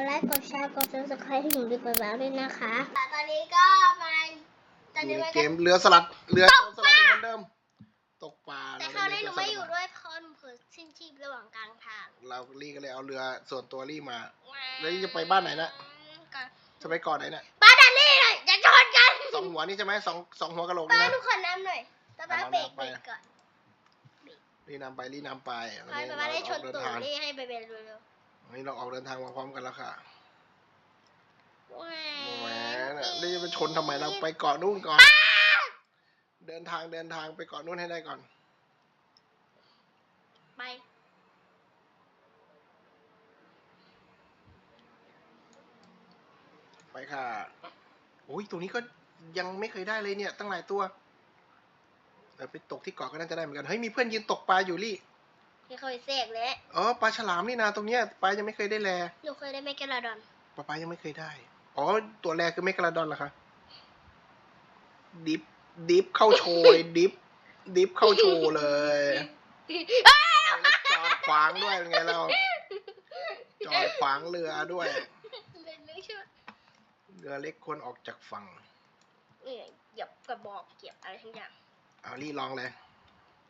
ดไลค์กดแชร์กดซับสไครต์ให้หนูดีกว่าแล้วด้วยนะคะตอนนี้ก็มาตอนอยู่นี้ในมันเกก็มเรือสลัดเรือโจรสลัดเหมือนเดิม ตกปลาแต่เรคราวนี้หนูเรือไม่สลัอยู่ด้วยเพราะหนูเผลอสิ้นชีพระหว่างกลางทางเราลี่ก็เลยเอาเรือส่วนตัวลี่มา แล้วนี่จะไปบ้านไหนนะ ก่อนจะไปก่อนไหนเนี่ยบ้านดันนี่เลยจะชนกันสองหัวนี่ใช่ไหมสองสองหัวกะโหลกป้านี่หนูนะขอน้ำหน่อยป้าป้าเอาเบรกน้ำไป เบรกก่อนลี่นำไปลี่นำไปวันป้านี้ป้าเราได้ชออนกเดินตูดทางนี่ให้ไปเบรกเร็ว วันนี้เราออกเดินทางมาพร้อมกันแล้วค่ะๆแหวแหมนน่ะลี่จะไปชนทำไมเราไปเกาะนู่นก่อน เดินทางเดินทางไปเกาะนู่นให้ได้ก่อน ไปไปค่ะ โอ้ยตรงนี้ก็ยังไม่เคยได้เลยเนี่ย ตั้งหลายตัวเออไปตกที่เกาะก็น่าจะได้เหมือนกัน เฮ้ย มีเพื่อนยืนตกปลาอยู่ลี่ ที่เคยเสกเลยอ๋อปลาฉลามนี่นาตรงเนี้ยปลายังไม่เคยได้แลหนูเคยได้เมกะลาดอนปลาปลายังไม่เคยได้ อ๋อ ตัวแรคือเมกะลาดอนเหรอคะ ดิฟดิฟเข้าโชว์เลยดิฟดิฟเข้าโชว์เลยแล้วจอดขวางด้วยเป็นไงเรา จอดขวางเรือด้วยเลยนึกใช่ไหมเรือเล็กควรออกจากฝั่งเนี่ยเหยียบกระบอกเหยียบอะไรทั้งอย่าง เอาลี่ลองเลย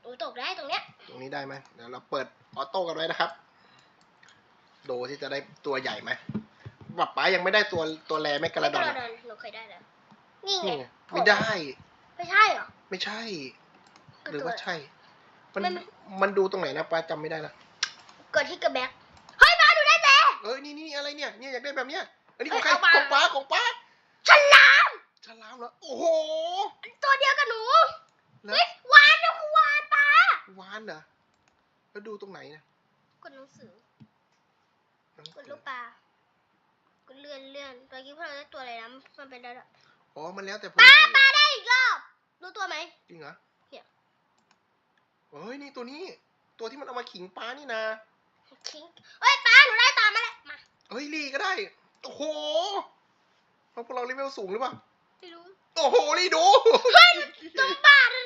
หนูตกได้ตรงเนี้ย ตรงนี้ได้ไหมเดี๋ยวเราเปิดออโต้กันไว้นะครับ ดูที่จะได้ตัวใหญ่ไหมป๊าป๊ายังไม่ได้ตัวตัวแรไม่กระเมดอกะนลาดอนหนูเคยได้แล้วนี่ไงนี่ไงไม่ได้ ไม่ใช่เหรอไม่ใช่ก็หรือตัวว่าใช่ มันไม่ไม่มันดูตรงไหนนะป้าจำไม่ได้ละกดที่กระแบกเฮ้ยมาหนูได้แต่เอ้ยนี่นี่อะไรเนี่ยเนี่ยอยากได้แบบเนี้ยอันนี้ของใครเอ้ยเอามาของป้าของป้าฉลามฉลามเหรอโอ้โหตัวเดียวกับหนูแล้วเฮ้ย วานเหรอ แล้วดูตรงไหนนะ กดหนังสือ กดลูกปลากดเลื่อนเลื่อนตัวกี้พวกเราได้ตัวอะไรนะ มันเป็นระดับอ๋อ มันแล้วแต่ปลาพื้นที่ปลาได้อีกรอบรู้ตัวไหม จริงเหรอ เนี่ยเฮ้ย นี่ตัวนี้ ตัวที่มันเอามาขิงป้านี่นะคิงเฮ้ยปลาหนูได้ตามมาแล้วมาเฮ้ยลี่ก็ได้ โอ้โหเพราะพวกเราเลเวลสูงหรือเปล่าไม่รู้ โอ้โหลี่ดูจมบ้าเลย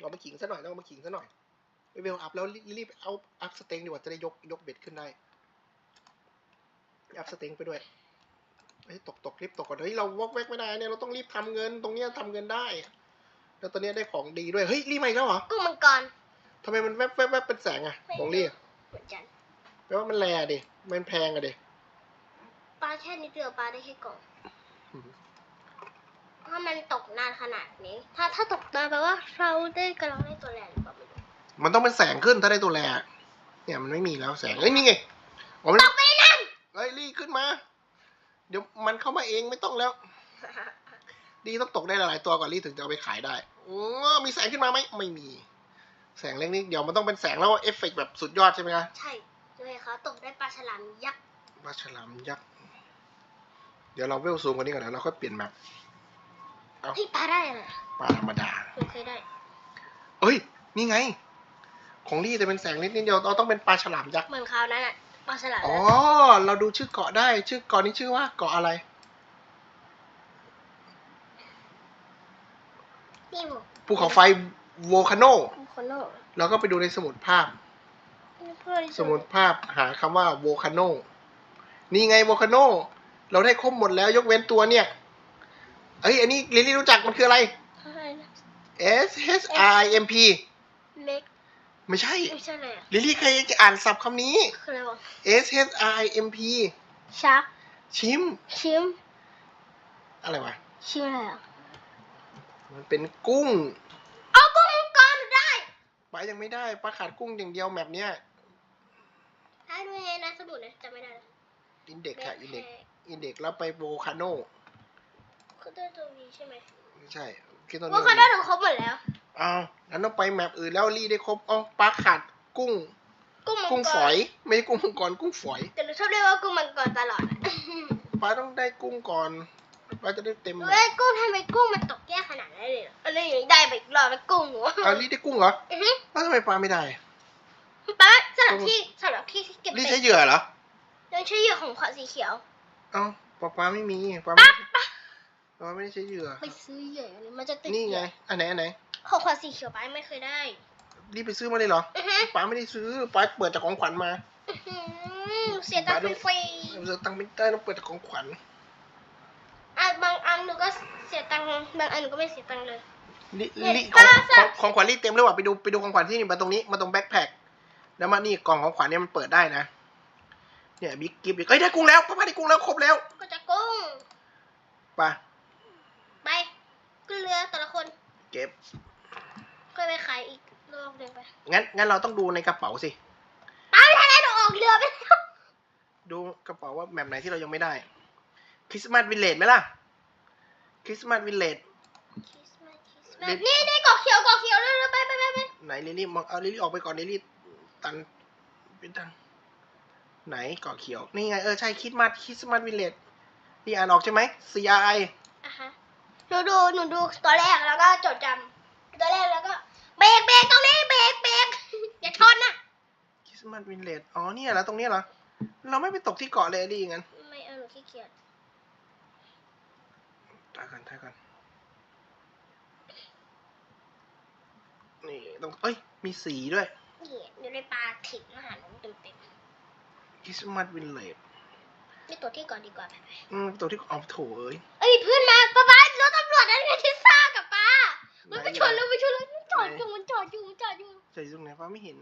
เรามาขิงซะหน่อยเรามาขิงซะหน่อยเลเวลอัพแล้วรีบเอาอัพสเต็งดีกว่าจะได้ยกยกเบ็ดขึ้นได้อัพสเต็งไปด้วยเฮ้ยตกตกรีบตกก่อนเฮ้ยเราวอกแวกไม่ได้เนี่ยเราต้องรีบทำเงินตรงเนี้ยทำเงินได้ แล้วตอนเนี้ยได้ของดีด้วยเฮ้ยรีบมาอีกแล้วเหรอกุ้งมังกรทำไมมันแวบแวบแวบเป็นแสงอะของรีบเหมือนกันแปลว่ามันแรดิมันแพงอะดิปลาแค่นิดเดียวปลาได้แค่กล่องถ้ามันตกนานขนาดนี้ ถ้าถ้าตกนานแปลว่าเราได้กำลังได้ตัวแรงหรือเปล่าไม่รู้มันต้องเป็นแสงขึ้นถ้าได้ตัวแรเนี่ยมันไม่มีแล้วแสงเอ้ยนี่ไงอ๋อมันตกไปในน้เฮ้ยรีบขึ้นมา เดี๋ยวมันเข้ามาเองไม่ต้องแล้วำดีต้องตกได้หลายๆตัวก่อนรีถึงจะเอาไปขายได้อ๋อมีแสงขึ้นมาไหมไม่มี แสงเล็กนิดเดี๋ยวมันต้องเป็นแสงแล้วเอฟเฟกต์แบบสุดยอดใช่ไหมคะใช่ด้วยเขาตกได้ปลาฉลามยักษ์ปลาฉลามยักษ์เดี๋ยวเราเวลซูมกว่านี้ก่อนนะเราค่อยเปลี่ยนแมป พี่ปลาได้อะไรปลาธรรมดาหนูเคยได้ เอ้ย นี่ไง ของลี่จะเป็นแสงนิดนิดเดียวเราต้องเป็นปลาฉลามยักษ์เหมือนคราวนั้นอะปลาฉลามอ๋อ เราดูชื่อเกาะได้ ชื่อเกาะนี้ชื่อว่าเกาะอะไร นี่ผมภูเขาไฟโวลคาโนโคโน่เราก็ไปดูในสมุดภาพ เพื่อนสมุดภาพหาคำว่าโวลคาโนนี่ไงโวลคาโนเราได้ครบหมดแล้วยกเว้นตัวเนี่ย เอ้ยอันนี้ลิลลี่รู้จักมันคืออะไร อะไรนะ S H I M P เล็กไม่ใช่ ไม่ใช่เลยอะลิลลี่เคยจะอ่านศัพท์คำนี้ คืออะไรวะ S H I M P ชัก ชิม ชิม อะไรวะ ชิมอะไรอะมันเป็นกุ้งเอากุ้งมังกรได้ปลายังไม่ได้ปลาขาดกุ้งอย่างเดียวแบบเนี้ยได้ด้วยไงนะสมุดนะจำไม่ได้อินเด็กค่ะอินเด็กอินเด็กแล้วไปโวลคาโน คือได้ตรงนี้ใช่ไหมไม่ใช่คิดตอนว่าเขาได้ถึงครบหมดแล้วอ้าวงั้นต้องไปแมปอื่นแล้วลี่ได้ครบอ๋อปลาขาดกุ้ง กุ้งมังกรกุ้งฝอยไม่ใช่กุ้งมังกรกุ้งฝอย แต่หนูชอบเรียกว่ากุ้งมังกรตลอดอะปลาต้องได้กุ้งก่อนปลาจะได้เต็มหนูแมได้ปกุ้งทำไมกุ้งมันตกแย่ขนาดนั้นเลยเหรออะไรอย่างนี้ได้ไปอีกรอบแล้วกุ้งหนูอ้าวลี่ได้กุ้งเหรออือฮึแล้วทำไมปลาไม่ได้ป้าสำหรับที่สำหรับที่ที่เก็บลี่เป็ใช้ดเหยื่อเหรอ ยังใช้เหยื่อของขวดสีเขียว เอ้าปลาปลาไม่มีปลาไม่ป ลาไม่ได้ใช้เหยื่อ ไปซื้อเหยื่ออันนี้มันจะติดนี่ไงอันไหนอันไหน ของขวดสีเขียวป้าไม่เคยได้รีบไปซื้อมาเลยเหรออือฮึป้าไม่ได้ซื้อป้าเปิดจากของขวัญมาอื้อหือเสียตังค์ฟรีเราตังค์ไม่ได้ต้องเปิดแต่ของขวัญๆอะบางอันหนูก็เสียตังค์บางอันหนูก็ไม่เสียตังค์เลย ลิเนี่ยลิป้าของสัของกของขวัญรีเต็มเลยว่ะไปดูไปดูของขวัญที่นี่มาตรงนี้มาตรงแบ็คแพ็คแล้วมานี่กล่องของขวัญเนี่ยมันเปิดได้นะ เนี่ยบิ๊กกิฟต์เอ้ยได้กุ้งแล้วป้าป้าได้กุ้งแล้วครบแล้วก็จะกุ้งไปไปขึ้นเรือ แต่ละคน เก็บก็ไปขายอีกรอบหนึ่งไปงั้นงั้นเราต้องดูในกระเป๋าสิป้าไม่ทันได้หนูออกเรือไปแล้วดูกระเป๋าว่าแบบไหนที่เรายังไม่ได้คริสต์มาสวิลเลจไหมล่ะคริสต์มาสวิลเลจนี่นี่เกาะเขียวเกาะเขียวเร็วๆไปไปไปไปไหนลิลลี่มองเอาลิลลี่ออกไปก่อนลิลลี่ตันเป็นตันไหนเกาะเขียว นี่ไงเออใช่คริสต์มาสคริสต์มาสวิลเลจนี่อ่านออกใช่ไหม C R I อะฮะ หนูดูหนูดูตัวแรกแล้วก็จดจำตัวแรกแล้วก็เบรกเบรกตรงนี้เบรกเบรกอย่าชนนะคริสต์มาสวินเลดอ๋อเนี่ยเหรอตรงเนี้ยเหรอ เราไม่ไปตกที่เกาะเลยดิงั้นไม่เอาหนูขี้เกียจถ่ายกันถ่ายกันนี่ต้องเอ้ยมีสีด้วยนี่หนูได้ปลาถิ่นอาหารหนูเต็มเต็มคริสต์มาสวินเลดๆนี่ตัวที่ก่อนดีกว่าไปไปอืมตัวที่เอาโถเอ้ยเอ้ยเพื่อนมาป้าป้ารถตำรวจนั่นไงที่ซ่ากับป้า มันไปชนแล้วไปชนแล้วมันจอดอยู่มันจอดอยู่มันจอดอยู่ใส่ตรงไหนฟ้าไม่เห็น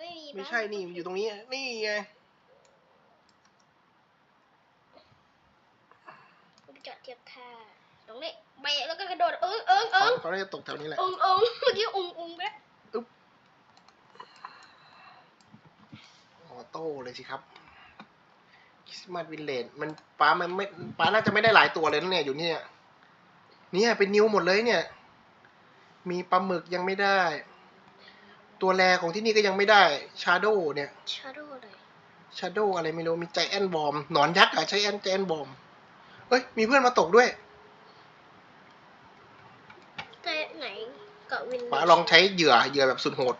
ไม่มีไม่ใช่นี่อยู่ตรงนี้นี่ไงมันไปจอดเทียบท่าตรงนี้เบรกแล้วก็กระโดดเอิงเอิงเอิงเขาน่าจะตกแถวนี้แหละเอิงเอิงเมื่อกี้อุ้งอุ้งไปแล้วออโต้เลยสิครับคริสต์มาสวินเลดมันป้ามันไม่ป้าน่าจะไม่ได้หลายตัวเลยนะเนี่ยอยู่เนี่ยเนี่ยเป็นนิ้วหมดเลยเนี่ย มีปลาหมึกยังไม่ได้ ตัวแรของที่นี่ก็ยังไม่ได้ชาโดเนี่ยชาโดว์เลยชาโดอะไรไม่รู้มีใจแอนบอมหนอนยักษ์อะใช้แอนใจแอนบอมเฮ้ยมีเพื่อนมาตกด้วยแต่ไหนเกาะวินป๋าลองใช้เหยื่อเหยื่อแบบสุดโหด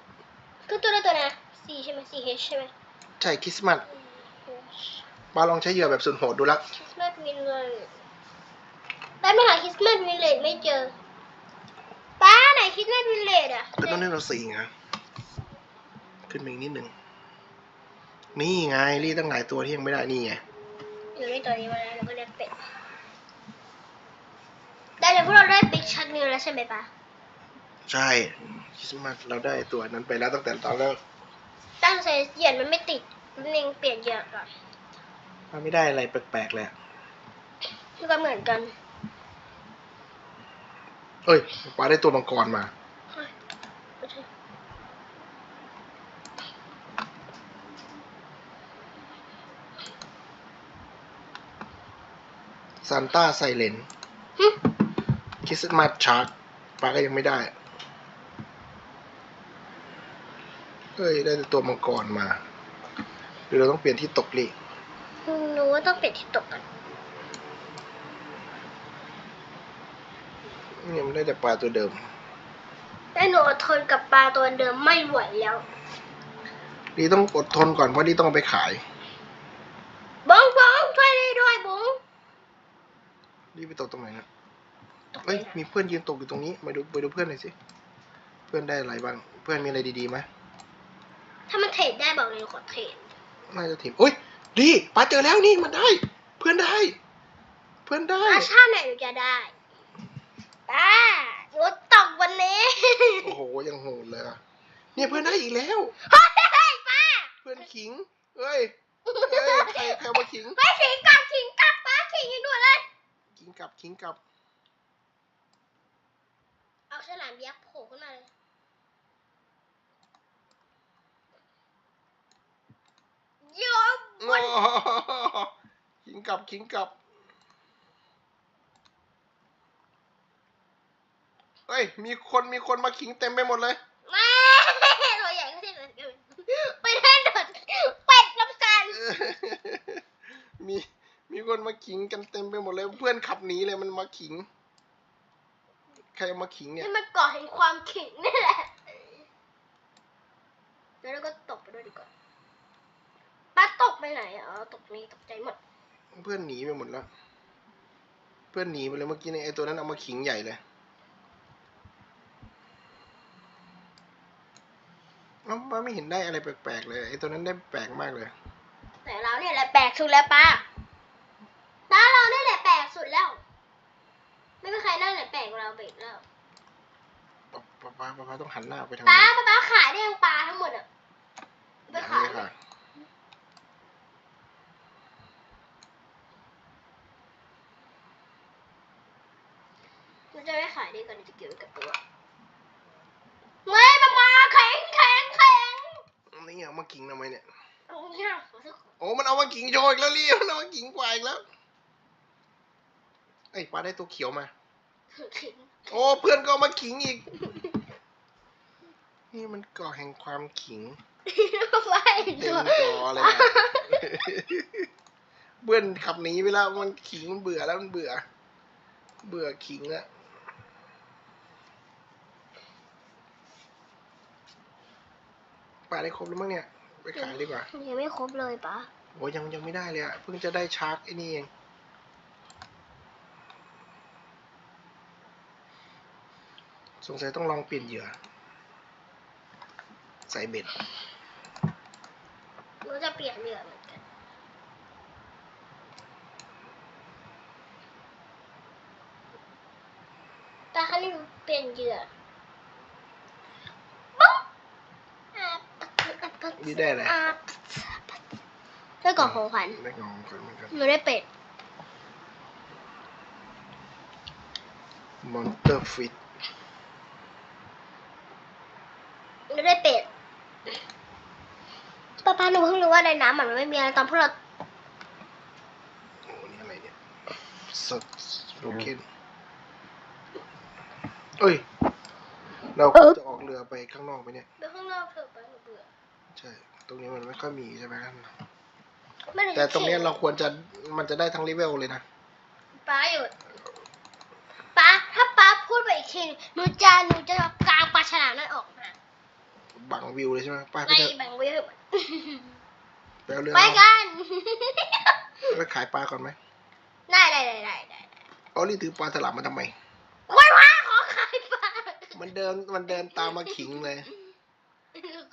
คือตัวนั้นตัวนะซีใช่ไหมซีเฮใช่ไหมใช่คริสต์มาสป๋าลองใช้เหยื่อแบบสุดโหดดูละคริสต์มาสวินเลยแต่ไม่หาคริสต์มาสวินเลดไม่เจอ ป้าไหนคริสต์มาสวินเลดอะก็ต้องเล่นเราสี่ไงขึ้นมาอีกนิดหนึ่งนี่ไงรีตั้งหลายตัวที่ยังไม่ได้นี่ไงหนูได้ตัวนี้มาแล้วหนูก็เรียกเป็ดได้เลยพวกเราได้บิ๊กชักนิวแล้วใช่ไหมป้าใช่คริสต์มาสเราได้ตัวนั้นไปแล้วตั้งแต่ตอนแรกตั้งใจเหยียดมันไม่ติดมันเองเปลี่ยนเหยียดก่อนมันไม่ได้อะไรแปลกๆเลยอะมันก็เหมือนกัน เอ้ยป๋าได้ตัวมังกรมาเฮ้ยไม่ใช่ซานต้าไซเลนหึคริสต์มาสชาร์กป๋าก็ยังไม่ได้เฮ้ย ได้แต่ตัวมังกรมาหรือเราต้องเปลี่ยนที่ตกลีกหนูว่าต้องเปลี่ยนที่ตกกัน เนี่ยมันได้แต่ปลาตัวเดิม แต่หนูอดทนกับปลาตัวเดิมไม่ไหวแล้วนี่ต้องอดทนก่อนเพราะนี่ต้องเอาไปขายบงบงช่วยได้ด้วยบงนี่ไปตกตรงไหนนะเอ้ยมีเพื่อนยืนตกอยู่ตรงนี้ มาดูไปดูเพื่อนหน่อยสิ เพื่อนได้อะไรบ้าง เพื่อนมีอะไรดีๆไหมถ้ามันเทรดได้บอกเลยหนูขอเทรดน่าจะถิ่มโอ้ยดีป้าเจอแล้วนี่มันได้ เพื่อนได้ เพื่อนได้อาชาติไหนหนูจะได้ ป้าหนูตกวันนี้ โอ้โหยังโหดเลยอะเนี่ยเพื่อนได้อีกแล้ว เฮ้ยป้าเพื่อนขิงเอ้ยเอ้ยใครใครเอามาขิง ไปขิงกลับขิงกลับป้าขิงให้ด่วนเลย ขิงกลับขิงกลับเอาฉลามยักษ์โผล่ขึ้นมาเลย โยมโอ้ขิงกลับขิงกลับ เฮ้ย มีคนมีคนมาขิงเต็มไปหมดเลยแม่ตัวใหญ่ก็ที่เหลือเกินไปเล่นโดดเป็ดลำกันมีมีคนมาขิงกันเต็มไปหมดเลย เพื่อนขับหนีเลยมันมาขิง ใครเอามาขิงเนี่ยนี่มันก่อแห่งความขิงนี่แหละแล้วเราก็ตกไปด้วยดีกว่าป้าตกไปไหนอะอ๋อตกนี่ตกใจหมด เพื่อนหนีไปหมดแล้ว เพื่อนหนีไปเลยเมื่อกี้เนี่ยไอตัวนั้นเอามาขิงใหญ่เลย เอ้าป้าไม่เห็นได้อะไรแปลกๆเลยไอตัวนั้นได้แปลกมากเลย แต่เราเนี่ยแหละแปลกสุดแล้วป้าป้าเราเนี่ยแหละแปลกสุดแล้ว ไม่มีใครนั่งไหนแปลกกว่าเราไปอีกแล้วป๊าป๊าป๊าป๊าต้องหันหน้าไปทางป้านี้ป้าป้าขายได้ยังปลาทั้งหมดอะไปอย่างขาย นี้ค่ะ มันจะไม่ขายดีกว่านี้จะเก็บไว้กับตัวเฮ้ยป้าป้าแข็งแข็งแข็ง นี่ เอามากิ่งทำไมเนี่ยโอ้ยขอสักโอ้มันเอามากิ่งโชว์อีกแล้วเรียวมันเอามากิ่งกว่าอีกแล้วไอ้ยปลาได้ตัวเขียวมาขิงโอ้เพื่อนก็เอามาขิงอีก นี่มันก่อแห่งความขิงไม่เต็ตัมวจอเลยนะเพื่อนขับหนีไปแล้วมันขิงมันเบื่อแล้วมันเบื่อ เบื่อขิงแล้ว ปลาได้ครบแล้วมั้งเนี่ย ไปขายดีกว่า ยังไม่ครบเลยป้าโอ้ยังยังไม่ได้เลยอะเพิ่งจะได้ชาร์กไอ้นี่เองสงสัยต้องลองเปลี่ยนเหยื่อ ใส่เบ็ดหนูจะเปลี่ยนเหยื่อเหมือนกันตาคันนี้เปลี่ยนเหยื่อปุ๊บอะปักปัก นี่ได้อะไรอะได้กล่องของขวัญได้งองคนเหมือนกันหนูได้เป็ดมอนเตอร์ฟิตหนูได้เป็ดป้าป้าหนูเพิ่งรู้ว่าในน้ำมันไม่มีอะไรตอนพวกเราโอ้นี่อะไรเนี่ยสดโอเคนเอ้ย เราควรจะออกเรือไปข้างนอกไปเนี่ยไปข้างนอกเถอะป้าหนูเบื่อ ใช่ ตรงนี้มันไม่ค่อยมีใช่ไหมครับไม่ได้แต่ตรงเนี้ยเราควรจะมันจะได้ทั้งเลเวลเลยนะป้าหยุดป้าถ้าป้าพูดไปอีกทีหนูจะหนูจะกางปลาฉลามนั่นออกมาบังวิวเลยใช่ไหมไปไปไม่เถอะแบ่งไว้ให้หมดไปเอาเรือไปเอากันไปขายปลาก่อนไหมได้ได้ได้ได้ได้เอาลี่ถือปลาฉลามมาทำไมควายว่าขอขายปลามันเดินมันเดินตามมาขิงเลย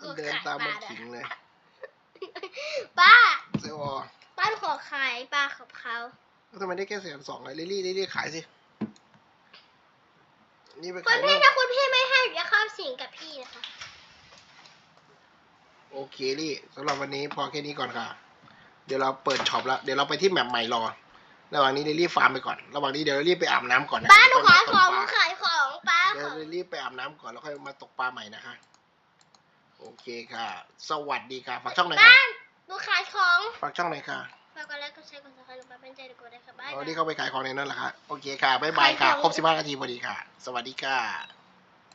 มันเดินตามมาขิงเลย ป้า เซลล์ป้าหนูขอขายปลากับเขาแล้วทำไมได้แค่แสนสองเลยลิลลี่ลิลลี่ขายสิ นี่ไปคุขายณแล้พี่วถ้าคุณพี่ไม่ให้หนูจะเข้าสิงกับพี่นะคะ โอเคลี่สำหรับวันนี้พอแค่นี้ก่อนค่ะ เดี๋ยวเราเปิดช็อปแล้ว เดี๋ยวเราไปที่แมปใหม่รอ ระหว่างนี้ลิลลี่ฟาร์มไปก่อน ระหว่างนี้เดี๋ยวลิลลี่ไปอาบน้ำก่อนนะป้าหนูขายขแล้อวงหนูค่อยมาตกปลาขายของป้าเดี๋ขยวองลิลลี่ไปอาบน้ำก่อนแล้วค่อยมาตกปลาใหม่นะคะ โอเคค่ะ สวัสดีค่ะ ฝากช่องหน่อยป้าค่ะหนูขายของฝากช่องหน่อยค่ะฝากกดไลค์กดแชร์กดซับสไครต์หนูป้าเป็นใจดีกว่าได้ค่ะบ๊ายอ๋บาอยที่เข้าไปขายของในนั้นแหละค่ะโอเคค่ะ บ๊ายบายค่ะ ครบสิบห้านาทีพอดีค่ะ สวัสดีค่ะ